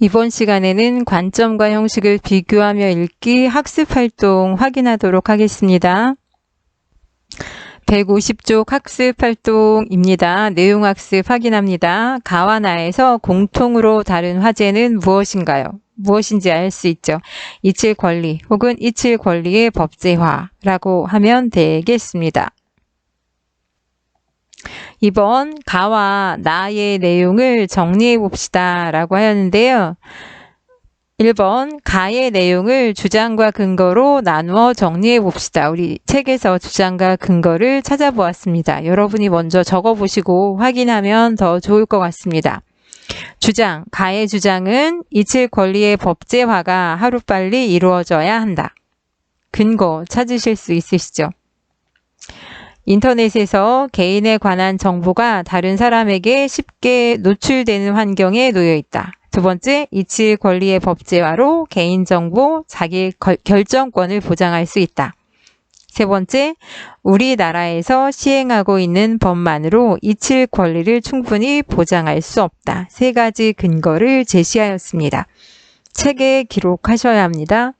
이번 시간에는 관점과 형식을 비교하며 읽기 학습 활동 확인하도록 하겠습니다. 150쪽 학습 활동입니다. 내용 학습 확인합니다. 가와 나에서 공통으로 다른 화제는 무엇인가요? 무엇인지 알 수 있죠. 이칠 권리 혹은 이칠 권리의 법제화라고 하면 되겠습니다. 2번 가와 나의 내용을 정리해 봅시다 라고 하였는데요. 1번 가의 내용을 주장과 근거로 나누어 정리해 봅시다. 우리 책에서 주장과 근거를 찾아보았습니다. 여러분이 먼저 적어 보시고 확인하면 더 좋을 것 같습니다. 주장, 가의 주장은 이칠 권리의 법제화가 하루빨리 이루어져야 한다. 근거 찾으실 수 있으시죠? 인터넷에서 개인에 관한 정보가 다른 사람에게 쉽게 노출되는 환경에 놓여 있다. 두 번째, 이치 권리의 법제화로 개인정보, 자기 결정권을 보장할 수 있다. 세 번째, 우리나라에서 시행하고 있는 법만으로 이칠 권리를 충분히 보장할 수 없다. 세 가지 근거를 제시하였습니다. 책에 기록하셔야 합니다.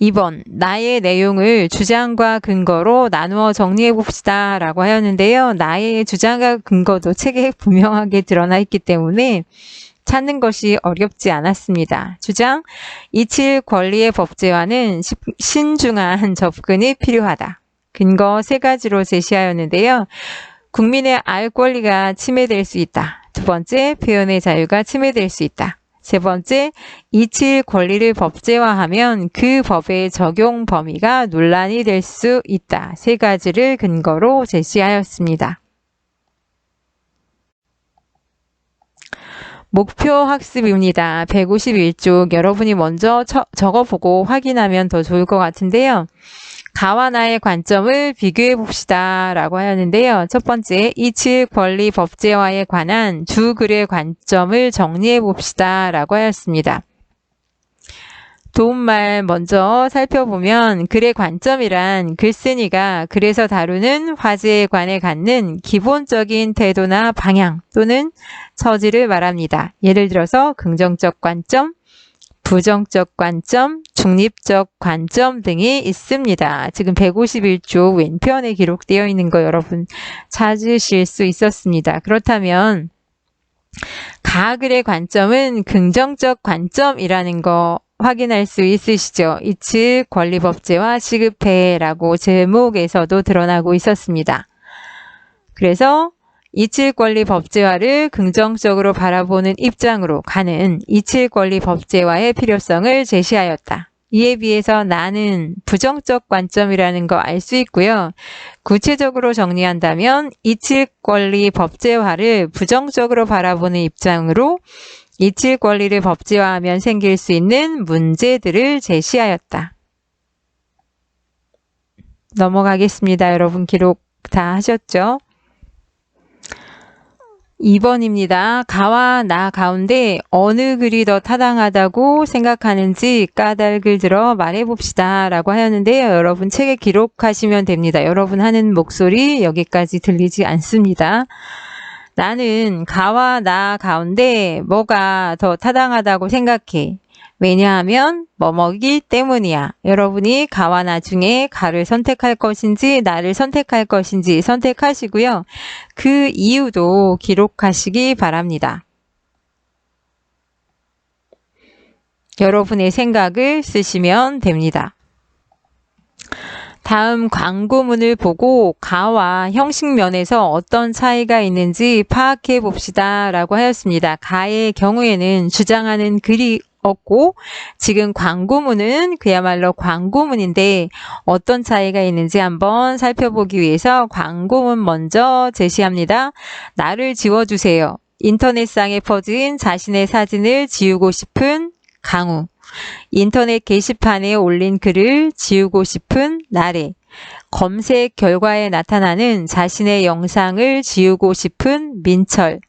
2번, 나의 내용을 주장과 근거로 나누어 정리해 봅시다. 라고 하였는데요. 나의 주장과 근거도 책에 분명하게 드러나 있기 때문에 찾는 것이 어렵지 않았습니다. 주장, 이칠 권리의 법제화는 신중한 접근이 필요하다. 근거 세 가지로 제시하였는데요. 국민의 알 권리가 침해될 수 있다. 두 번째, 표현의 자유가 침해될 수 있다. 세 번째, 이칠 권리를 법제화하면 그 법의 적용 범위가 논란이 될 수 있다. 세 가지를 근거로 제시하였습니다. 목표 학습입니다. 151쪽 여러분이 먼저 적어보고 확인하면 더 좋을 것 같은데요. 가와 나의 관점을 비교해 봅시다. 라고 하였는데요. 첫 번째, 이칠 권리 법제화에 관한 두 글의 관점을 정리해 봅시다. 라고 하였습니다. 도움말 먼저 살펴보면 글의 관점이란 글쓴이가 글에서 다루는 화제에 관해 갖는 기본적인 태도나 방향 또는 처지를 말합니다. 예를 들어서 긍정적 관점, 부정적 관점, 중립적 관점 등이 있습니다. 지금 151조 왼편에 기록되어 있는 거 여러분 찾으실 수 있었습니다. 그렇다면 가글의 관점은 긍정적 관점이라는 거 확인할 수 있으시죠? 이츠 권리법제와 시급해라고 제목에서도 드러나고 있었습니다. 그래서 이칠권리 법제화를 긍정적으로 바라보는 입장으로 가는 이칠권리 법제화의 필요성을 제시하였다. 이에 비해서 나는 부정적 관점이라는 거 알 수 있고요. 구체적으로 정리한다면 이칠권리 법제화를 부정적으로 바라보는 입장으로 이칠권리를 법제화하면 생길 수 있는 문제들을 제시하였다. 넘어가겠습니다. 여러분 기록 다 하셨죠? 2번입니다. 가와 나 가운데 어느 글이 더 타당하다고 생각하는지 까닭을 들어 말해봅시다. 라고 하였는데요. 여러분 책에 기록하시면 됩니다. 여러분 하는 목소리 여기까지 들리지 않습니다. 나는 가와 나 가운데 뭐가 더 타당하다고 생각해. 왜냐하면 뭐뭐기 때문이야. 여러분이 가와 나 중에 가를 선택할 것인지 나를 선택할 것인지 선택하시고요. 그 이유도 기록하시기 바랍니다. 여러분의 생각을 쓰시면 됩니다. 다음 광고문을 보고 가와 형식 면에서 어떤 차이가 있는지 파악해 봅시다 라고 하였습니다. 가의 경우에는 주장하는 글이 없고 지금 광고문은 그야말로 광고문인데 어떤 차이가 있는지 한번 살펴보기 위해서 광고문 먼저 제시합니다. 나를 지워주세요. 인터넷상에 퍼진 자신의 사진을 지우고 싶은 강우. 인터넷 게시판에 올린 글을 지우고 싶은 나래. 검색 결과에 나타나는 자신의 영상을 지우고 싶은 민철.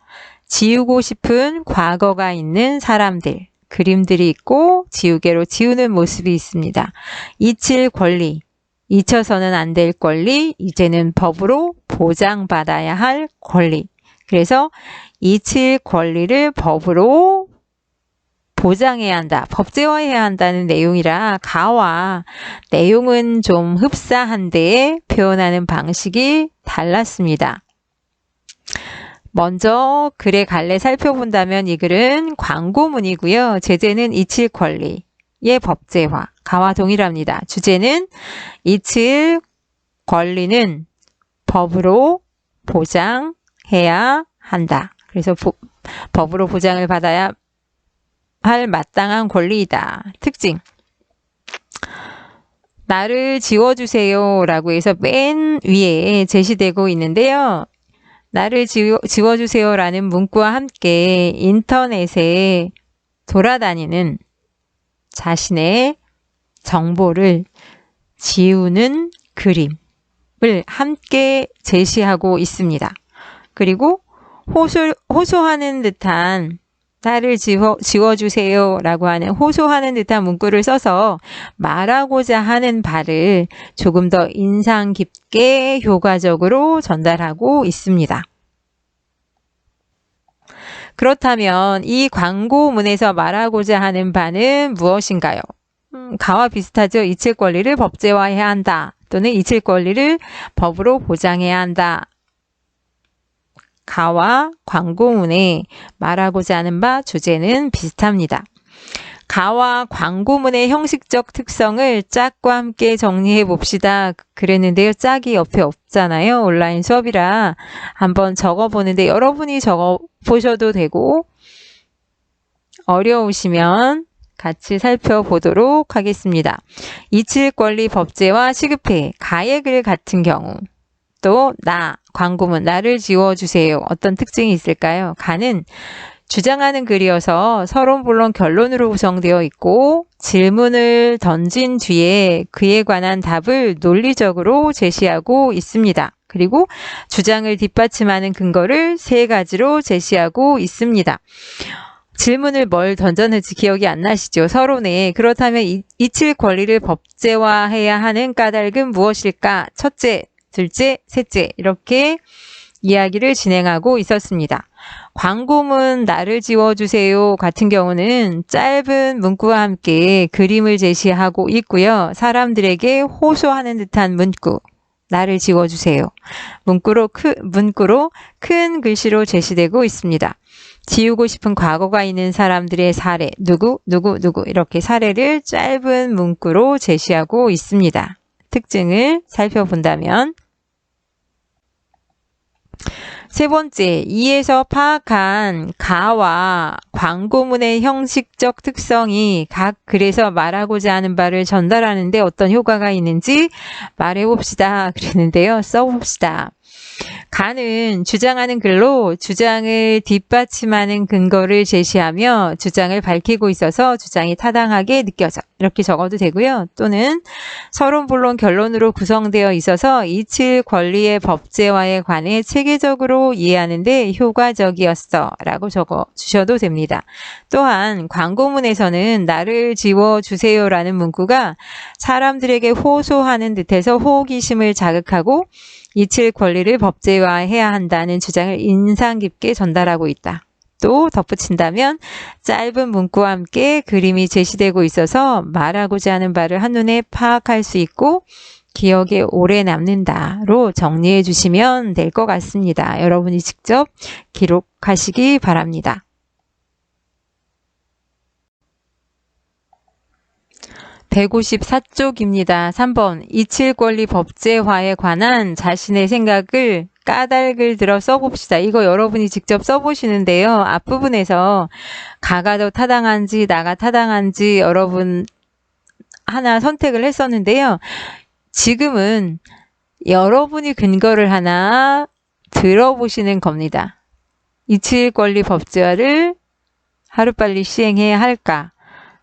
지우고 싶은 과거가 있는 사람들. 그림들이 있고 지우개로 지우는 모습이 있습니다. 잊힐 권리, 잊혀서는 안 될 권리, 이제는 법으로 보장받아야 할 권리. 그래서 이칠 권리를 법으로 보장해야 한다, 법제화해야 한다는 내용이라 가와 내용은 좀 흡사한데 표현하는 방식이 달랐습니다. 먼저 글의 갈래 살펴본다면 이 글은 광고문이고요. 제재는 이칠 권리의 법제화, 가와 동일합니다. 주제는 이칠 권리는 법으로 보장해야 한다. 그래서 보- 법으로 보장을 받아야 할 마땅한 권리이다. 특징. 나를 지워주세요 라고 해서 맨 위에 제시되고 있는데요. 나를 지워, 지워주세요 라는 문구와 함께 인터넷에 돌아다니는 자신의 정보를 지우는 그림을 함께 제시하고 있습니다. 그리고 호소, 호소하는 듯한 나를 지워, 지워주세요 라고 하는 호소하는 듯한 문구를 써서 말하고자 하는 바를 조금 더 인상 깊게 효과적으로 전달하고 있습니다. 그렇다면 이 광고문에서 말하고자 하는 바는 무엇인가요? 음, 가와 비슷하죠. 이칠 권리를 법제화해야 한다. 또는 이칠 권리를 법으로 보장해야 한다. 가와 광고문에 말하고자 하는 바 주제는 비슷합니다. 가와 광고문의 형식적 특성을 짝과 함께 정리해 봅시다. 그랬는데요. 짝이 옆에 없잖아요. 온라인 수업이라 한번 적어 보는데 여러분이 적어 보셔도 되고 어려우시면 같이 살펴보도록 하겠습니다. 이칠 권리 법제와 시급해 글 같은 경우 또 나 광고문 나를 지워주세요. 어떤 특징이 있을까요? 가는 주장하는 글이어서 서론 본론 결론으로 구성되어 있고 질문을 던진 뒤에 그에 관한 답을 논리적으로 제시하고 있습니다. 그리고 주장을 뒷받침하는 근거를 세 가지로 제시하고 있습니다. 질문을 뭘 던졌는지 기억이 안 나시죠? 서론에. 그렇다면 이, 이칠 권리를 법제화해야 하는 까닭은 무엇일까? 첫째, 둘째, 셋째. 이렇게 이야기를 진행하고 있었습니다. 광고문 나를 지워주세요 같은 경우는 짧은 문구와 함께 그림을 제시하고 있고요. 사람들에게 호소하는 듯한 문구. 나를 지워주세요. 문구로 크, 문구로 큰 글씨로 제시되고 있습니다. 지우고 싶은 과거가 있는 사람들의 사례, 누구, 누구, 누구, 이렇게 사례를 짧은 문구로 제시하고 있습니다. 특징을 살펴본다면, 세 번째, 이에서 파악한 가와 광고문의 형식적 특성이 각 글에서 말하고자 하는 바를 전달하는데 어떤 효과가 있는지 말해봅시다. 그랬는데요. 써봅시다. 가는 주장하는 글로 주장을 뒷받침하는 근거를 제시하며 주장을 밝히고 있어서 주장이 타당하게 느껴져. 이렇게 적어도 되고요. 또는 서론 본론 결론으로 구성되어 있어서 이칠 권리의 법제화에 관해 체계적으로 이해하는데 효과적이었어. 라고 적어 주셔도 됩니다. 또한 광고문에서는 나를 지워주세요 라는 문구가 사람들에게 호소하는 듯해서 호기심을 자극하고 이칠 권리를 법제화해야 한다는 주장을 인상 깊게 전달하고 있다. 또 덧붙인다면 짧은 문구와 함께 그림이 제시되고 있어서 말하고자 하는 바를 한눈에 파악할 수 있고 기억에 오래 남는다로 정리해 주시면 될 것 같습니다. 여러분이 직접 기록하시기 바랍니다. 154쪽입니다. 3번 이칠 권리 법제화에 관한 자신의 생각을 까닭을 들어 써봅시다. 이거 여러분이 직접 써보시는데요. 앞부분에서 가가 더 타당한지 나가 타당한지 여러분 하나 선택을 했었는데요. 지금은 여러분이 근거를 하나 들어보시는 겁니다. 이칠 권리 법제화를 하루빨리 시행해야 할까?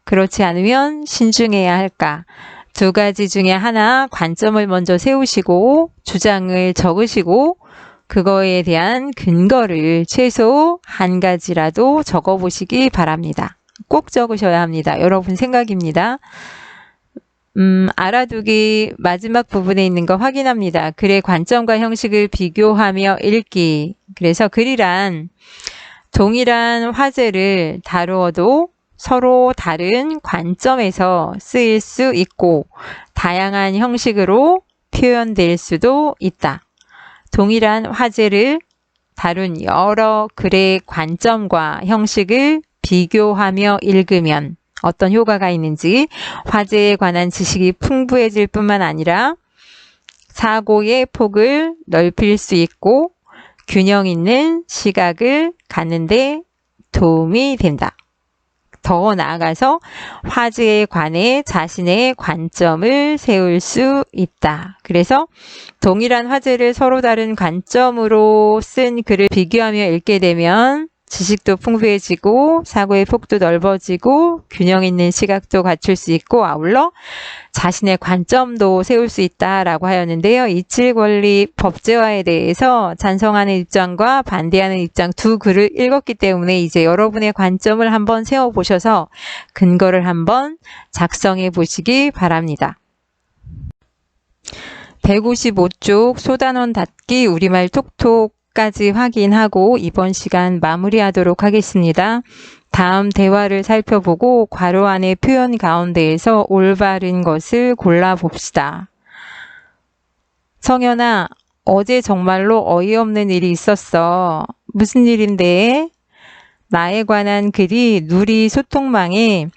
그렇지 않으면 신중해야 할까? 두 가지 중에 하나 관점을 먼저 세우시고 주장을 적으시고 그거에 대한 근거를 최소 한 가지라도 적어 보시기 바랍니다. 꼭 적으셔야 합니다. 여러분 생각입니다. 음, 알아두기 마지막 부분에 있는 거 확인합니다. 글의 관점과 형식을 비교하며 읽기. 그래서 글이란 동일한 화제를 다루어도 서로 다른 관점에서 쓰일 수 있고 다양한 형식으로 표현될 수도 있다. 동일한 화제를 다룬 여러 글의 관점과 형식을 비교하며 읽으면 어떤 효과가 있는지 화제에 관한 지식이 풍부해질 뿐만 아니라 사고의 폭을 넓힐 수 있고 균형 있는 시각을 갖는데 도움이 된다. 더 나아가서 화제에 관해 자신의 관점을 세울 수 있다. 그래서 동일한 화제를 서로 다른 관점으로 쓴 글을 비교하며 읽게 되면 지식도 풍부해지고 사고의 폭도 넓어지고 균형 있는 시각도 갖출 수 있고 아울러 자신의 관점도 세울 수 있다라고 하였는데요. 이칠 권리 법제화에 대해서 찬성하는 입장과 반대하는 입장 두 글을 읽었기 때문에 이제 여러분의 관점을 한번 세워 보셔서 근거를 한번 작성해 보시기 바랍니다. 155쪽 소단원 닫기 우리말 톡톡 까지 확인하고 이번 시간 마무리하도록 하겠습니다. 다음 대화를 살펴보고 괄호 안의 표현 가운데에서 올바른 것을 골라봅시다. 성현아, 어제 정말로 어이없는 일이 있었어. 무슨 일인데? 나에 관한 글이 누리 소통망에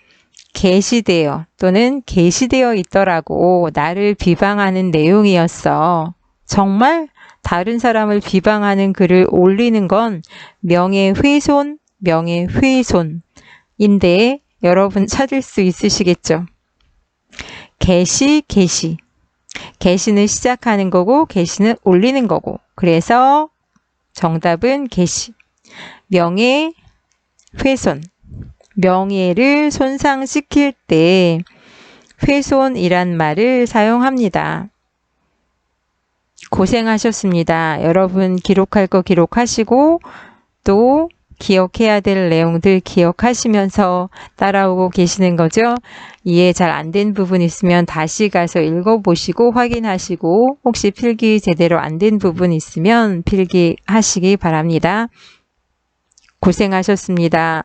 게시되어 또는 게시되어 있더라고. 나를 비방하는 내용이었어. 정말 다른 사람을 비방하는 글을 올리는 건 명예훼손, 명예훼손인데 여러분 찾을 수 있으시겠죠? 게시, 게시. 게시는 시작하는 거고 게시는 올리는 거고. 그래서 정답은 게시. 명예 훼손. 명예를 손상시킬 때 훼손이란 말을 사용합니다. 고생하셨습니다. 여러분 기록할 거 기록하시고 또 기억해야 될 내용들 기억하시면서 따라오고 계시는 거죠. 이해 잘 안 된 부분 있으면 다시 가서 읽어보시고 확인하시고 혹시 필기 제대로 안 된 부분 있으면 필기하시기 바랍니다. 고생하셨습니다.